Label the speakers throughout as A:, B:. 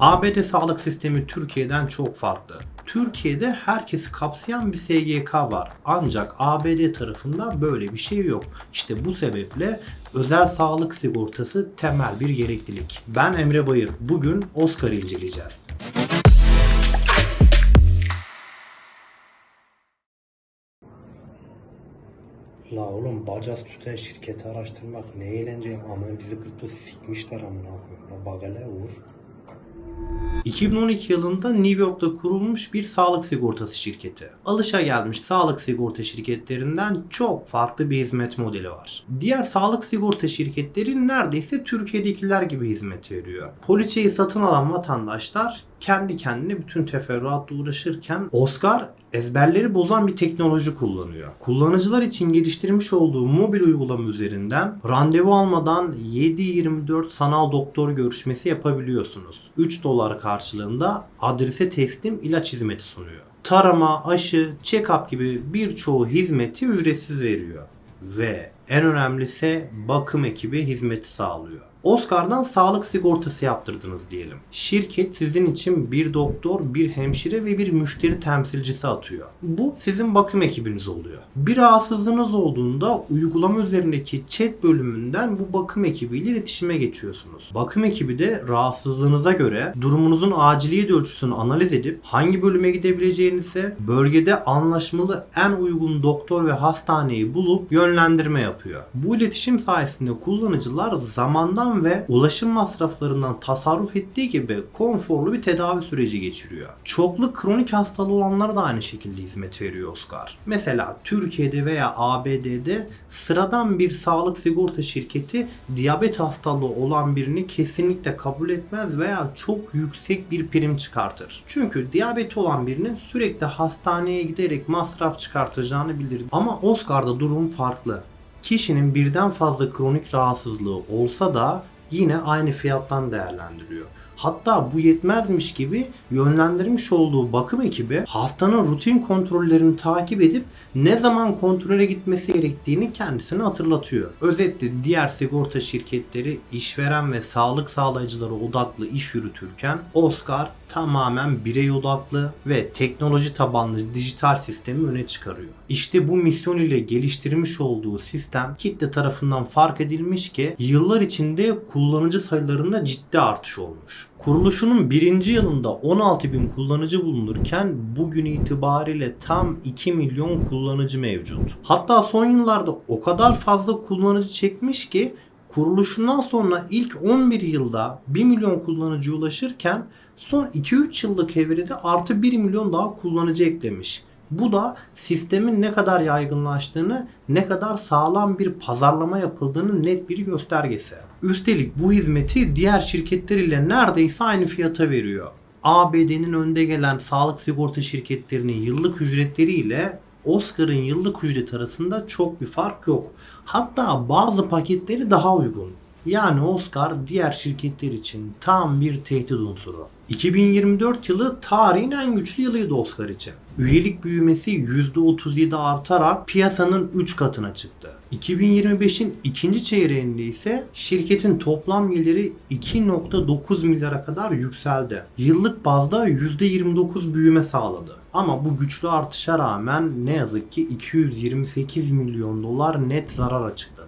A: ABD sağlık sistemi Türkiye'den çok farklı. Türkiye'de herkesi kapsayan bir SGK var. Ancak ABD tarafında böyle bir şey yok. İşte bu sebeple özel sağlık sigortası temel bir gereklilik. Ben Emre Bayır. Bugün Oscar'ı inceleyeceğiz. La oğlum bacaz tutan şirketi araştırmak ne eğlence ama bizi kırpı sikmişler amına. La bagale vur. 2012 yılında New York'ta kurulmuş bir sağlık sigortası şirketi. Alışa gelmiş sağlık sigorta şirketlerinden çok farklı bir hizmet modeli var. Diğer sağlık sigorta şirketleri neredeyse Türkiye'dekiler gibi hizmet veriyor. Poliçeyi satın alan vatandaşlar kendi kendine bütün teferruatla uğraşırken Oscar ezberleri bozan bir teknoloji kullanıyor. Kullanıcılar için geliştirmiş olduğu mobil uygulama üzerinden randevu almadan 7-24 sanal doktor görüşmesi yapabiliyorsunuz. 3 dolar karşılığında adrese teslim ilaç hizmeti sunuyor. Tarama, aşı, check-up gibi birçoğu hizmeti ücretsiz veriyor. Ve en önemlisi bakım ekibi hizmeti sağlıyor. Oscar'dan sağlık sigortası yaptırdınız diyelim. Şirket sizin için bir doktor, bir hemşire ve bir müşteri temsilcisi atıyor. Bu sizin bakım ekibiniz oluyor. Bir rahatsızlığınız olduğunda uygulama üzerindeki chat bölümünden bu bakım ekibiyle iletişime geçiyorsunuz. Bakım ekibi de rahatsızlığınıza göre durumunuzun aciliyet ölçüsünü analiz edip hangi bölüme gidebileceğinizi, bölgede anlaşmalı en uygun doktor ve hastaneyi bulup yönlendirme yapıyor. Bu iletişim sayesinde kullanıcılar zamandan ve ulaşım masraflarından tasarruf ettiği gibi konforlu bir tedavi süreci geçiriyor. Çoklu kronik hastalığı olanlara da aynı şekilde hizmet veriyor Oscar. Mesela Türkiye'de veya ABD'de sıradan bir sağlık sigorta şirketi diyabet hastalığı olan birini kesinlikle kabul etmez veya çok yüksek bir prim çıkartır. Çünkü diyabeti olan birinin sürekli hastaneye giderek masraf çıkartacağını bilir. Ama Oscar'da durum farklı kişinin birden fazla kronik rahatsızlığı olsa da yine aynı fiyattan değerlendiriyor. Hatta bu yetmezmiş gibi yönlendirmiş olduğu bakım ekibi hastanın rutin kontrollerini takip edip ne zaman kontrole gitmesi gerektiğini kendisine hatırlatıyor. Özetle diğer sigorta şirketleri işveren ve sağlık sağlayıcıları odaklı iş yürütürken Oscar tamamen birey odaklı ve teknoloji tabanlı dijital sistemi öne çıkarıyor. İşte bu misyon ile geliştirmiş olduğu sistem kitle tarafından fark edilmiş ki yıllar içinde kullanıcı sayılarında ciddi artış olmuş. Kuruluşunun birinci yılında 16 bin kullanıcı bulunurken bugün itibariyle tam 2 milyon kullanıcı mevcut. Hatta son yıllarda o kadar fazla kullanıcı çekmiş ki kuruluşundan sonra ilk 11 yılda 1 milyon kullanıcı ulaşırken son 2-3 yıllık evrede artı 1 milyon daha kullanıcı eklemiş. Bu da sistemin ne kadar yaygınlaştığını, ne kadar sağlam bir pazarlama yapıldığını net bir göstergesi. Üstelik bu hizmeti diğer şirketler ile neredeyse aynı fiyata veriyor. ABD'nin önde gelen sağlık sigorta şirketlerinin yıllık ücretleri ile Oscar'ın yıllık ücret arasında çok bir fark yok. Hatta bazı paketleri daha uygun. Yani Oscar diğer şirketler için tam bir tehdit unsuru. 2024 yılı tarihin en güçlü yılıydı Oscar için. Üyelik büyümesi %37 artarak piyasanın 3 katına çıktı. 2025'in ikinci çeyreğinde ise şirketin toplam geliri 2.9 milyara kadar yükseldi. Yıllık bazda %29 büyüme sağladı. Ama bu güçlü artışa rağmen ne yazık ki 228 milyon dolar net zarar açıkladı.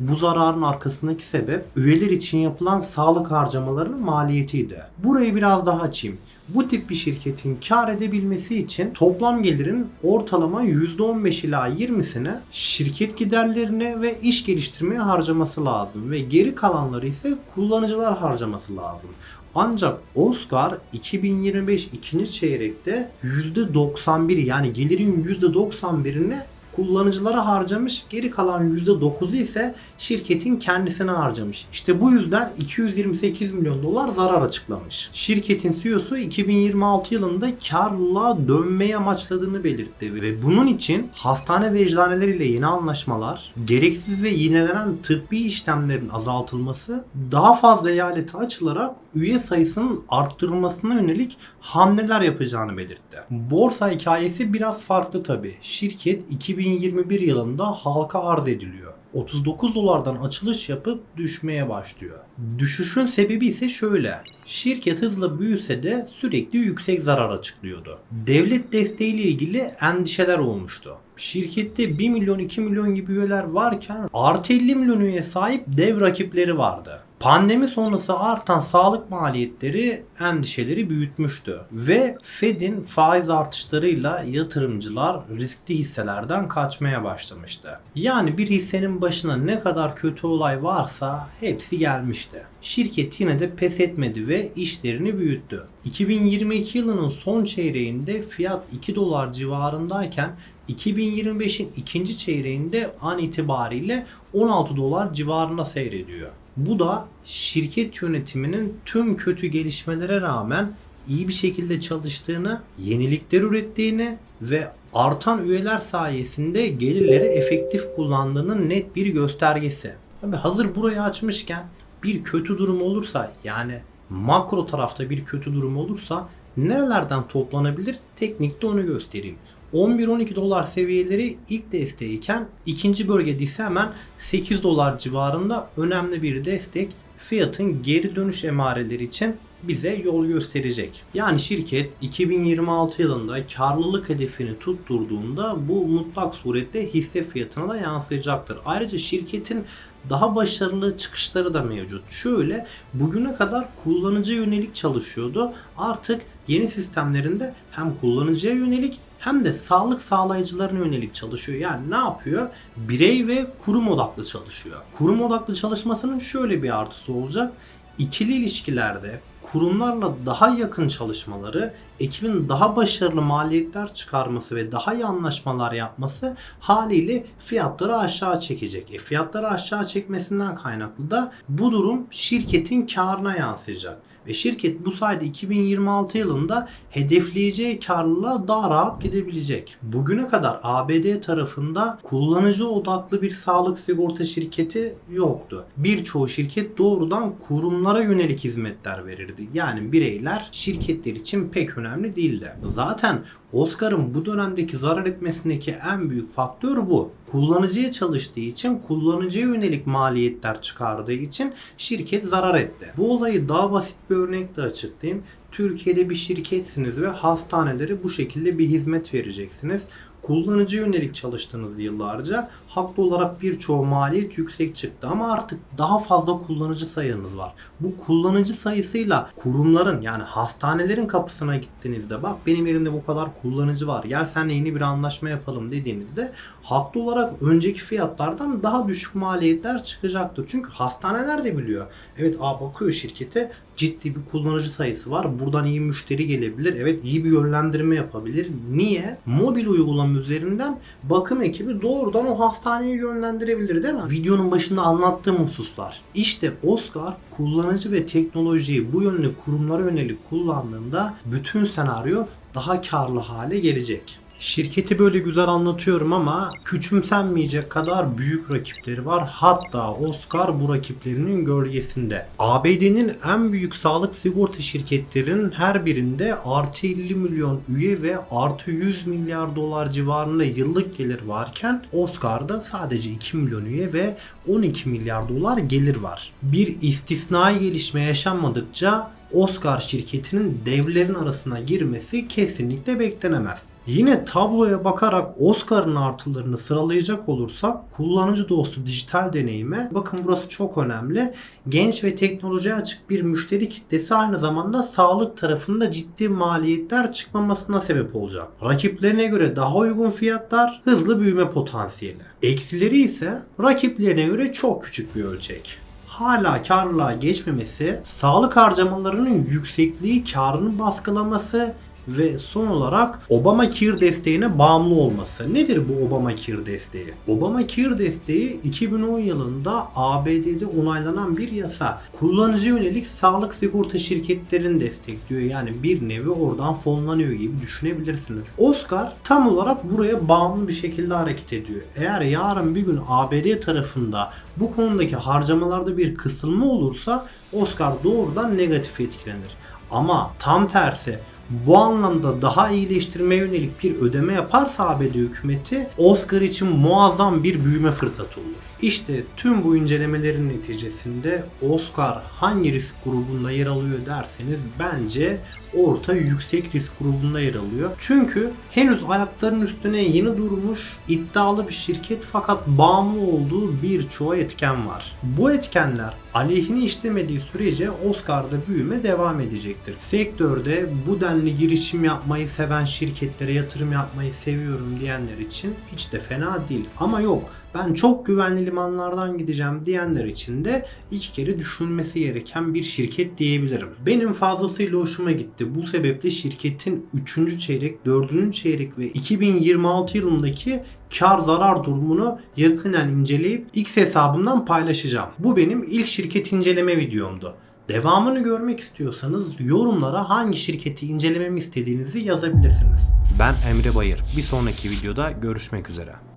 A: Bu zararın arkasındaki sebep üyeler için yapılan sağlık harcamalarının maliyetiydi. Burayı biraz daha açayım. Bu tip bir şirketin kar edebilmesi için toplam gelirin ortalama %15 ila 20'sini şirket giderlerine ve iş geliştirmeye harcaması lazım ve geri kalanları ise kullanıcılar harcaması lazım. Ancak Oscar 2025 ikinci çeyrekte %91 yani gelirin %91'ini kullanıcılara harcamış. Geri kalan %9'u ise şirketin kendisine harcamış. İşte bu yüzden 228 milyon dolar zarar açıklamış. Şirketin CEO'su 2026 yılında karlılığa dönmeyi amaçladığını belirtti ve bunun için hastane ve eczaneler yeni anlaşmalar, gereksiz ve yinelenen tıbbi işlemlerin azaltılması, daha fazla eyalete açılarak üye sayısının arttırılmasına yönelik hamleler yapacağını belirtti. Borsa hikayesi biraz farklı tabi. Şirket 2021 yılında halka arz ediliyor. 39 dolardan açılış yapıp düşmeye başlıyor. Düşüşün sebebi ise şöyle. Şirket hızla büyüse de sürekli yüksek zarar açıklıyordu. Devlet desteğiyle ilgili endişeler olmuştu. Şirkette 1 milyon 2 milyon gibi üyeler varken artı 50 milyon üye sahip dev rakipleri vardı. Pandemi sonrası artan sağlık maliyetleri endişeleri büyütmüştü ve Fed'in faiz artışlarıyla yatırımcılar riskli hisselerden kaçmaya başlamıştı. Yani bir hissenin başına ne kadar kötü olay varsa hepsi gelmişti. Şirket yine de pes etmedi ve işlerini büyüttü. 2022 yılının son çeyreğinde fiyat 2 dolar civarındayken 2025'in ikinci çeyreğinde an itibariyle 16 dolar civarında seyrediyor. Bu da şirket yönetiminin tüm kötü gelişmelere rağmen iyi bir şekilde çalıştığını, yenilikler ürettiğini ve artan üyeler sayesinde gelirleri efektif kullandığının net bir göstergesi. Tabi hazır burayı açmışken bir kötü durum olursa yani makro tarafta bir kötü durum olursa nerelerden toplanabilir? Teknikte onu göstereyim. 11-12 dolar seviyeleri ilk desteğiyken ikinci bölgede ise hemen 8 dolar civarında önemli bir destek fiyatın geri dönüş emareleri için bize yol gösterecek. Yani şirket 2026 yılında karlılık hedefini tutturduğunda bu mutlak surette hisse fiyatına da yansıyacaktır. Ayrıca şirketin daha başarılı çıkışları da mevcut. Şöyle bugüne kadar kullanıcı yönelik çalışıyordu. Artık yeni sistemlerinde hem kullanıcıya yönelik hem de sağlık sağlayıcılarına yönelik çalışıyor. Yani ne yapıyor? Birey ve kurum odaklı çalışıyor. Kurum odaklı çalışmasının şöyle bir artısı olacak. İkili ilişkilerde kurumlarla daha yakın çalışmaları, ekibin daha başarılı maliyetler çıkarması ve daha iyi anlaşmalar yapması haliyle fiyatları aşağı çekecek. E fiyatları aşağı çekmesinden kaynaklı da bu durum şirketin karına yansıyacak. Ve şirket bu sayede 2026 yılında hedefleyeceği karlılığa daha rahat gidebilecek. Bugüne kadar ABD tarafında kullanıcı odaklı bir sağlık sigorta şirketi yoktu. Birçoğu şirket doğrudan kurumlara yönelik hizmetler verirdi. Yani bireyler şirketler için pek önemli değildi. Zaten Oscar'ın bu dönemdeki zarar etmesindeki en büyük faktör bu. Kullanıcıya çalıştığı için kullanıcıya yönelik maliyetler çıkardığı için şirket zarar etti. Bu olayı daha basit bir örnekle açıklayayım. Türkiye'de bir şirketsiniz ve hastanelere bu şekilde bir hizmet vereceksiniz kullanıcı yönelik çalıştığınız yıllarca haklı olarak birçoğu maliyet yüksek çıktı ama artık daha fazla kullanıcı sayınız var. Bu kullanıcı sayısıyla kurumların yani hastanelerin kapısına gittiğinizde bak benim elimde bu kadar kullanıcı var gel seninle yeni bir anlaşma yapalım dediğinizde haklı olarak önceki fiyatlardan daha düşük maliyetler çıkacaktır. Çünkü hastaneler de biliyor. Evet a bakıyor şirkete ciddi bir kullanıcı sayısı var. Buradan iyi müşteri gelebilir. Evet iyi bir yönlendirme yapabilir. Niye? Mobil uygulama üzerinden bakım ekibi doğrudan o hastaneye yönlendirebilir değil mi? Videonun başında anlattığım hususlar. İşte Oscar kullanıcı ve teknolojiyi bu yönlü kurumlara yönelik kullandığında bütün senaryo daha karlı hale gelecek. Şirketi böyle güzel anlatıyorum ama küçümsenmeyecek kadar büyük rakipleri var. Hatta Oscar bu rakiplerinin gölgesinde. ABD'nin en büyük sağlık sigorta şirketlerinin her birinde artı 50 milyon üye ve artı 100 milyar dolar civarında yıllık gelir varken Oscar'da sadece 2 milyon üye ve 12 milyar dolar gelir var. Bir istisnai gelişme yaşanmadıkça Oscar şirketinin devlerin arasına girmesi kesinlikle beklenemez. Yine tabloya bakarak Oscar'ın artılarını sıralayacak olursak kullanıcı dostu dijital deneyime bakın burası çok önemli. Genç ve teknolojiye açık bir müşteri kitlesi aynı zamanda sağlık tarafında ciddi maliyetler çıkmamasına sebep olacak. Rakiplerine göre daha uygun fiyatlar, hızlı büyüme potansiyeli. Eksileri ise rakiplerine göre çok küçük bir ölçek hala karlılığa geçmemesi, sağlık harcamalarının yüksekliği karını baskılaması ve son olarak Obamacare desteğine bağımlı olması. Nedir bu Obamacare desteği? Obamacare desteği 2010 yılında ABD'de onaylanan bir yasa. Kullanıcı yönelik sağlık sigorta şirketlerini destekliyor. Yani bir nevi oradan fonlanıyor gibi düşünebilirsiniz. Oscar tam olarak buraya bağımlı bir şekilde hareket ediyor. Eğer yarın bir gün ABD tarafında bu konudaki harcamalarda bir kısılma olursa Oscar doğrudan negatif etkilenir. Ama tam tersi bu anlamda daha iyileştirmeye yönelik bir ödeme yaparsa ABD hükümeti Oscar için muazzam bir büyüme fırsatı olur. İşte tüm bu incelemelerin neticesinde Oscar hangi risk grubunda yer alıyor derseniz bence orta yüksek risk grubunda yer alıyor. Çünkü henüz ayaklarının üstüne yeni durmuş iddialı bir şirket fakat bağımlı olduğu birçoğu etken var. Bu etkenler aleyhine işlemediği sürece Oscar'da büyüme devam edecektir. Sektörde bu denli girişim yapmayı seven şirketlere yatırım yapmayı seviyorum diyenler için hiç de fena değil. Ama yok ben çok güvenli limanlardan gideceğim diyenler için de iki kere düşünülmesi gereken bir şirket diyebilirim. Benim fazlasıyla hoşuma gitti. Bu sebeple şirketin 3. çeyrek, 4. çeyrek ve 2026 yılındaki kar zarar durumunu yakından inceleyip X hesabımdan paylaşacağım. Bu benim ilk şirket inceleme videomdu. Devamını görmek istiyorsanız yorumlara hangi şirketi incelememi istediğinizi yazabilirsiniz. Ben Emre Bayır. Bir sonraki videoda görüşmek üzere.